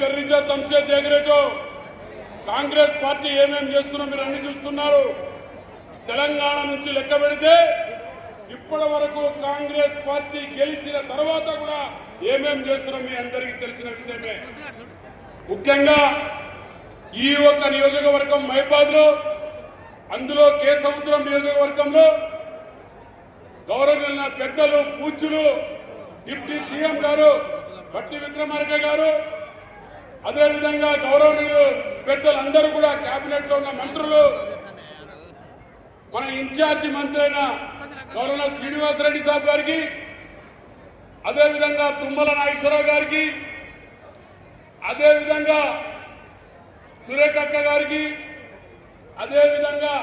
కర్రీచా తమ్సేద్ ఎగరేచో Congress party ఏమేమి చేస్తున్నా మీరు అన్ని చూస్తున్నారు. తెలంగాణ నుంచి లెక్క పెడితే ఇప్పటి వరకు కాంగ్రెస్ పార్టీ గెలిచిన తర్వాత కూడా ఏమేం చేస్తున్నాం మీ అందరికీ తెలిసిన విషయమే. ముఖ్యంగా ఈ ఒక్క నియోజకవర్గం మహిబాద్లో అందులో కే సముద్రం నియోజకవర్గంలో గౌరవ పెద్దలు పూజ్యులు డిప్యూటీ సీఎం గారు భట్టి విక్రమార్క గారు అదేవిధంగా గౌరవనీయులు పెద్దలందరూ కూడా కేబినెట్లో ఉన్న మంత్రులు మన ఇన్ఛార్జి మంత్రి అయిన గౌరవ శ్రీనివాసరెడ్డి సాబ్ గారికి అదేవిధంగా తుమ్మల నాగేశ్వరరావు గారికి అదేవిధంగా సురేఖక్క గారికి అదేవిధంగా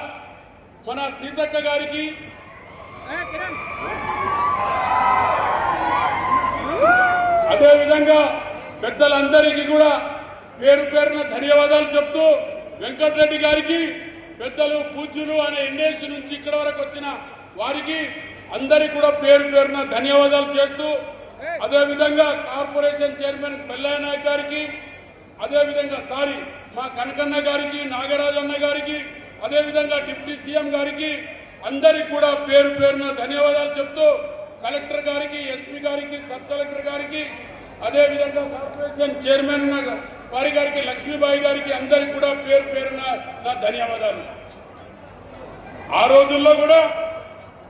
మన సీతక్క గారికి. అదేవిధంగా పెద్దలందరికీ కూడా పేరు పేరున ధన్యవాదాలు చెప్తూ వెంకటరెడ్డి గారికి పెద్దలు పూజ్యులు అనే ఎన్ఏసి నుంచి ఇక్కడ వరకు వచ్చిన వారికి అందరికీ కూడా పేరు పేరున ధన్యవాదాలు చేస్తూ అదేవిధంగా కార్పొరేషన్ చైర్మన్ పెల్లయ్య నాయక్ గారికి అదేవిధంగా సారీ మా కనకన్న గారికి నాగరాజన్న గారికి అదేవిధంగా డిప్యూటీ సీఎం గారికి అందరికి కూడా పేరు పేరున ధన్యవాదాలు చెప్తూ కలెక్టర్ గారికి ఎస్పీ గారికి సబ్ కలెక్టర్ గారికి అదేవిధంగా కార్పొరేషన్ చైర్మన్ వారి గారికి లక్ష్మీబాయి గారికి అందరికి కూడా పేరు పేరున నా ధన్యవాదాలు. ఆ రోజుల్లో కూడా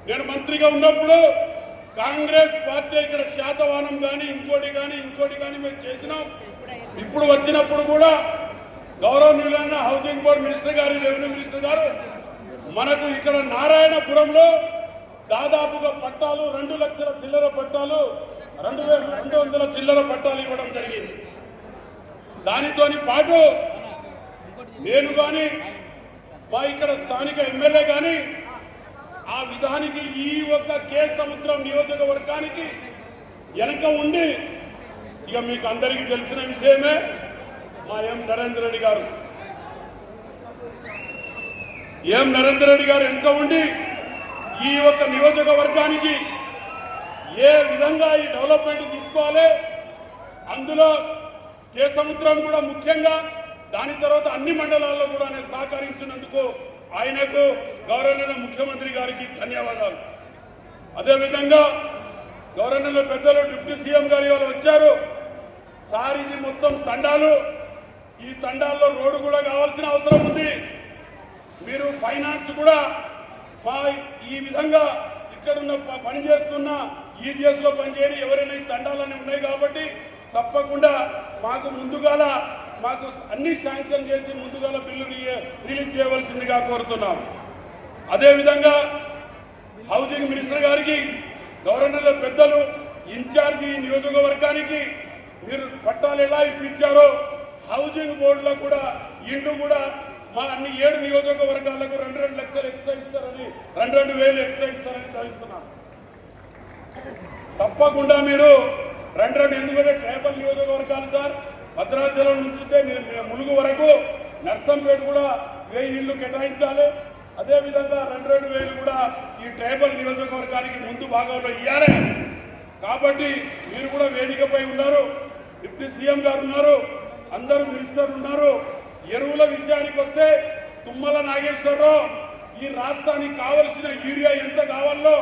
నేను మంత్రిగా ఉన్నప్పుడు కాంగ్రెస్ పార్టీ ఇక్కడ శాతవానం కానీ ఇంకోటి కానీ ఇంకోటి కానీ మేము చేసినాం. ఇప్పుడు వచ్చినప్పుడు కూడా గౌరవనీయులైన హౌసింగ్ బోర్డు మినిస్టర్ గారు రెవెన్యూ మినిస్టర్ గారు మనకు ఇక్కడ నారాయణపురంలో దాదాపుగా పట్టాలు రెండు లక్షల చిల్లర పట్టాలు రెండు వేల రెండు వందల చిల్లర పట్టాలు ఇవ్వడం జరిగింది. దానితోని పాటు నేను కానీ మా ఇక్కడ స్థానిక ఎమ్మెల్యే కానీ ఆ విధానికి ఈ ఒక్క కే సముద్రం నియోజకవర్గానికి వెనక ఉండి ఇక మీకు అందరికీ తెలిసిన విషయమే మా ఎం నరేంద్ర రెడ్డి గారు. ఎం నరేంద్ర రెడ్డి గారు వెనుక ఉండి ఈ ఒక్క నియోజకవర్గానికి ఏ విధంగా ఈ డెవలప్మెంట్ తీసుకోవాలి అందులో కే సముద్రం కూడా ముఖ్యంగా దాని తర్వాత అన్ని మండలాల్లో కూడా ఆయన సహకరించినందుకు ఆయనకు గౌరవనీయ ముఖ్యమంత్రి గారికి ధన్యవాదాలు. అదేవిధంగా గౌరవనీయ పెద్దలు డిప్యూటీ సీఎం గారు ఇవాళ వచ్చారు. సార్ ఇది మొత్తం తండాలు. ఈ తండాల్లో రోడ్డు కూడా కావాల్సిన అవసరం ఉంది. మీరు ఫైనాన్స్ కూడా ఈ విధంగా ఇక్కడ ఉన్న ప- పని చేస్తున్న ఈజీఎస్ పనిచేయని ఎవరైనా ఈ తండాలన్నీ ఉన్నాయి కాబట్టి తప్పకుండా మాకు ముందుగాల మాకు అన్ని శాంక్షన్ చేసి ముందుగాల బిల్లు రిలీజ్ చేయవలసిందిగా కోరుతున్నాం. అదేవిధంగా హౌసింగ్ మినిస్టర్ గారికి గవర్నర్ పెద్దలు ఇన్ఛార్జి నియోజకవర్గానికి మీరు పట్టాలు ఎలా ఇప్పించారో హౌసింగ్ బోర్డులో కూడా ఇండ్లు కూడా మా అన్ని ఏడు నియోజకవర్గాలకు రెండు రెండు లక్షలు ఎక్స్ట్రా ఇస్తారని రెండు రెండు వేలు ఎక్స్ట్రా ఇస్తారని భావిస్తున్నాను తప్పకుండా మీరు రెండు రెండు ఎందుకంటే ట్రైబల్ నియోజకవర్గాలు సార్. భద్రాచలం నుంచి ములుగు వరకు నర్సంపేట కూడా వెయ్యి ఇళ్ళు కేటాయించాలి. అదేవిధంగా రెండు రెండు వేలు కూడా ఈ ట్రైబల్ నియోజకవర్గానికి ముందు భాగంలో ఇవ్వాలి కాబట్టి మీరు కూడా వేదికపై ఉన్నారు. డిప్యూటీ సీఎం గారు ఉన్నారు. అందరూ మినిస్టర్ ఉన్నారు. ఎరువుల విషయానికి వస్తే తుమ్మల నాగేశ్వరరావు ఈ రాష్ట్రానికి కావలసిన యూరియా ఎంత కావాలో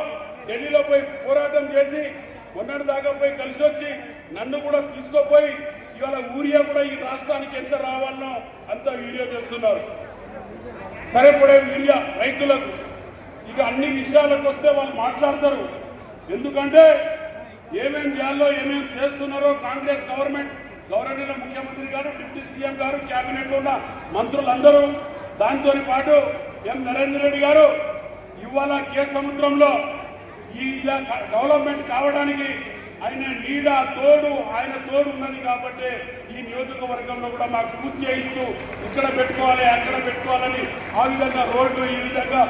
ఢిల్లీలో పోయి పోరాటం చేసి మొన్నటి దాకా పోయి కలిసి వచ్చి నన్ను కూడా తీసుకుపోయి ఇవాళ ఊరియా కూడా ఈ రాష్ట్రానికి ఎంత రావాలనో అంత వీరియా చేస్తున్నారు. సరిపడే వీరియా రైతులకు. ఇక అన్ని విషయాలకు వస్తే వాళ్ళు మాట్లాడతారు. ఎందుకంటే ఏమేం చేయాలో ఏమేం చేస్తున్నారో కాంగ్రెస్ గవర్నమెంట్ గౌరవనీయ ముఖ్యమంత్రి గారు డిప్యూటీ సీఎం గారు క్యాబినెట్లో ఉన్న మంత్రులందరూ దాంతో పాటు ఎం నరేంద్ర రెడ్డి గారు ఇవాళ కే సముద్రంలో ఈ ఇలా డెవలప్మెంట్ కావడానికి ఆయన నీడ తోడు ఆయన తోడు ఉన్నది కాబట్టి ఈ నియోజకవర్గంలో కూడా మాకు పూర్తి చేయిస్తూ ఇక్కడ పెట్టుకోవాలి అక్కడ పెట్టుకోవాలని ఆ విధంగా రోడ్లు ఈ విధంగా